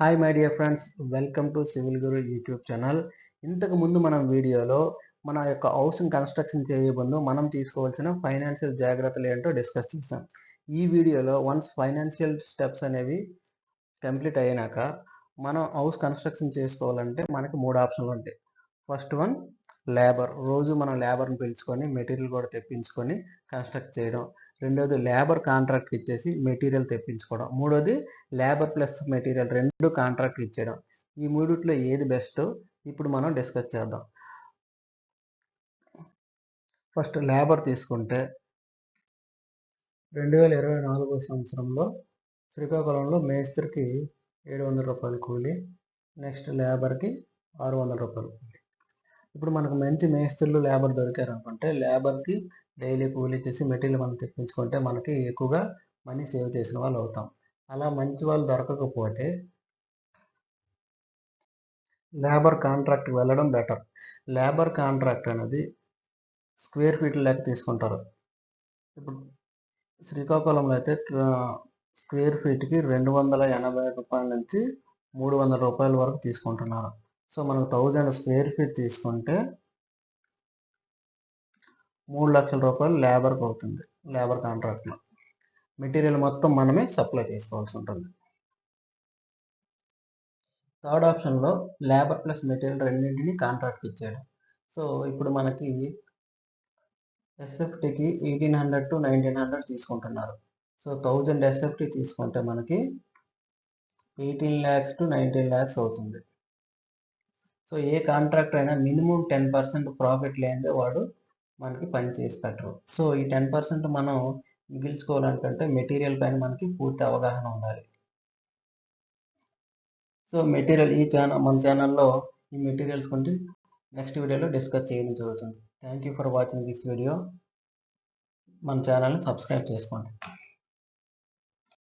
Hi my dear friends welcome to civil Guru YouTube channel ఇంతకు ముందు మనం వీడియోలో మన యొక్క హౌసింగ్ కన్స్ట్రక్షన్ చేయే ముందు మనం తీసుకోవాల్సిన ఫైనాన్షియల్ జాగ్రత్తలు ఏంటో డిస్కస్ చేసాం ఈ వీడియోలో వన్స్ ఫైనాన్షియల్ స్టెప్స్ అనేవి కంప్లీట్ అయినాక మనం హౌస్ కన్స్ట్రక్షన్ చేసుకోవాలంటే మనకి మూడు ఆప్షన్లు ఉంటాయి. ఫస్ట్ వన్ లేబర్ రోజు మనం లేబర్ని పిలుచుకొని మెటీరియల్ కూడా తెప్పించుకొని కన్స్ట్రక్ట్ చేయడం. రెండోది లేబర్ కాంట్రాక్ట్ ఇచ్చేసి మెటీరియల్ తెప్పించుకోవడం. మూడోది లేబర్ ప్లస్ మెటీరియల్ రెండు కాంట్రాక్ట్ ఇచ్చేయడం. ఈ మూడిట్లో ఏది బెస్ట్ ఇప్పుడు మనం డిస్కస్ చేద్దాం. ఫస్ట్ లేబర్ తీసుకుంటే రెండు వేల ఇరవై నాలుగో సంవత్సరంలో శ్రీకాకుళంలో మేస్త్రికి ఏడు వందల రూపాయలు కూలి నెక్స్ట్ లేబర్కి ఆరు వందల రూపాయలు. కూలి ఇప్పుడు మనకు మంచి మేస్త్రులు లేబర్ దొరికారు అనుకుంటే లేబర్కి డైలీ కూలి ఇచ్చేసి మెటీరియల్ మనం తెప్పించుకుంటే మనకి ఎక్కువగా మనీ సేవ్ చేసిన వాళ్ళు అవుతాం. అలా మంచి వాళ్ళు దొరకకపోతే లేబర్ కాంట్రాక్ట్కి వెళ్ళడం బెటర్. లేబర్ కాంట్రాక్ట్ అనేది స్క్వేర్ ఫీట్ లెక్క తీసుకుంటారు. ఇప్పుడు శ్రీకాకుళంలో అయితే స్క్వేర్ ఫీట్కి రెండు వందల ఎనభై రూపాయల నుంచి మూడు వందల రూపాయల వరకు తీసుకుంటున్నారు. సో మనం థౌజండ్ స్క్వేర్ ఫీట్ తీసుకుంటే మూడు లక్షల రూపాయలు లేబర్కి అవుతుంది లేబర్ కాంట్రాక్ట్లో మెటీరియల్ మొత్తం మనమే సప్లై చేసుకోవాల్సి ఉంటుంది. థర్డ్ ఆప్షన్లో లేబర్ ప్లస్ మెటీరియల్ రెండింటిని కాంట్రాక్ట్కి ఇచ్చేయడం సో ఇప్పుడు మనకి ఎస్ఎఫ్టీకి eighteen hundred to nineteen hundred తీసుకుంటున్నారు. సో థౌజండ్ ఎస్ఎఫ్టీ తీసుకుంటే మనకి eighteen lakhs to nineteen lakhs అవుతుంది. సో ఏ కాంట్రాక్ట్ అయినా మినిమం టెన్ పర్సెంట్ ప్రాఫిట్ లేనిదే వాడు మనకి పని చేసి పెట్టరు. సో ఈ టెన్ పర్సెంట్ మనం మిగిల్చుకోవాలనుకుంటే మెటీరియల్ పైన మనకి పూర్తి అవగాహన ఉండాలి. సో మెటీరియల్ ఈ ఛానల్ మన ఛానల్లో ఈ మెటీరియల్స్ గురించి నెక్స్ట్ వీడియోలో డిస్కస్ చేయడం జరుగుతుంది. Thank you for watching this video మన ఛానల్ని సబ్స్క్రైబ్ చేసుకోండి.